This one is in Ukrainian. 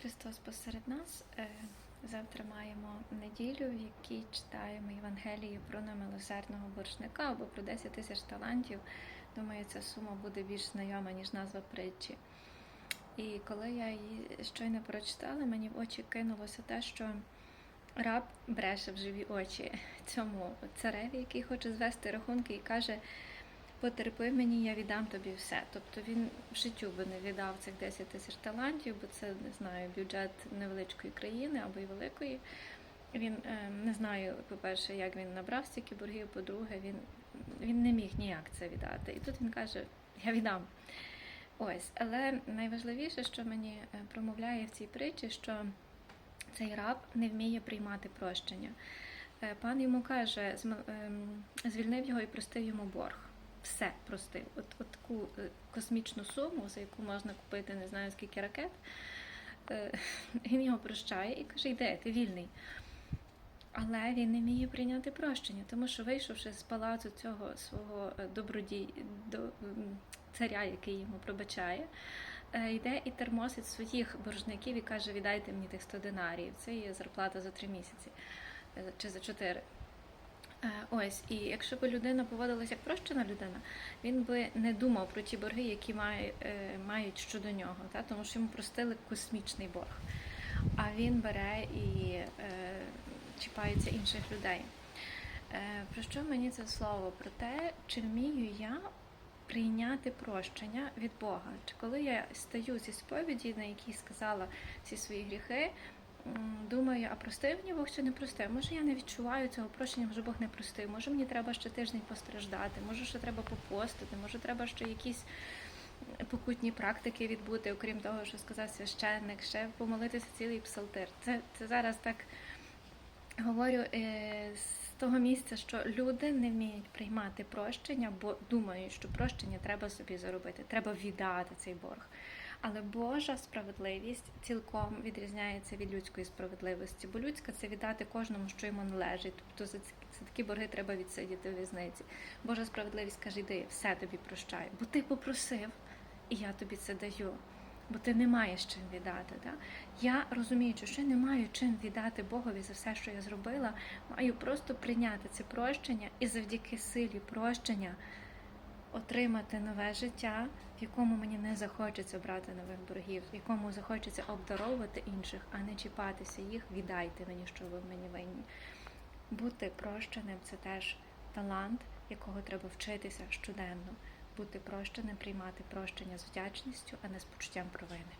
Христос посеред нас. Е, Завтра маємо неділю, в якій читаємо Євангелію про немилосердного боржника або про 10 тисяч талантів. Думаю, ця сума буде більш знайома, ніж назва притчі. І коли я її щойно прочитала, мені в очі кинулося те, що раб бреше в живі очі цьому цареві, який хоче звести рахунки і каже: потерпи мені, я віддам тобі все. Тобто він в життю би не віддав цих 10 тисяч талантів, бо це не знаю, бюджет невеличкої країни або й великої. Він е, не знаю, по-перше, як він набрав стільки боргів, по-друге, він, він не міг ніяк це віддати. І тут він каже: Я віддам. Ось, але найважливіше, що мені е, промовляє в цій притчі, що цей раб не вміє приймати прощення. Е, Пан йому каже, ем, звільнив його і простив йому борг все простив. От, от таку е, космічну суму, за яку можна купити не знаю скільки ракет, е, він його прощає і каже: йде, ти вільний. Але він не вміє прийняти прощення, тому що, вийшовши з палацу цього свого е, добродій, до, царя, який йому пробачає, йде і термосить своїх боржників і каже: Віддайте мені тих 100 динарів. Це є зарплата за три місяці чи за чотири. Ось, і якщо б людина поводилася як прощена людина, він би не думав про ті борги, які е, мають щодо нього, та? тому що йому простили космічний борг. А він бере і е, чіпається інших людей. Е, про що мені це слово? Про те, чи вмію я прийняти прощення від Бога? Чи коли я стаю зі сповіді, на якій сказала всі свої гріхи, думаю, а простив мені Бог чи не простив? Може, я не відчуваю цього прощення, може Бог не простив, може мені треба ще тиждень постраждати, може ще треба попостити, може треба ще якісь покутні практики відбути, окрім того, що сказав священник, ще помолитися цілий псалтир. Це, це зараз так говорю е, з того місця, що люди не вміють приймати прощення, бо думають, що прощення треба собі заробити, треба віддати цей борг. Але Божа справедливість цілком відрізняється від людської справедливості, бо людська це віддати кожному, що йому належить. Тобто за за такі борги треба відсидіти в в'язниці. Божа справедливість каже, йди, все тобі прощаю, бо ти попросив, і я тобі це даю. Бо ти не маєш чим віддати. Да? Я розуміючи, що я не маю чим віддати Богові за все, що я зробила, маю просто прийняти це прощення і завдяки силі прощення отримати нове життя, в якому мені не захочеться брати нових боргів, в якому захочеться обдаровувати інших, а не чіпатися їх, віддайте мені, що ви мені винні. Бути прощеним це теж талант, якого треба вчитися щоденно. Бути прощеним, приймати прощення з вдячністю, а не з почуттям провини.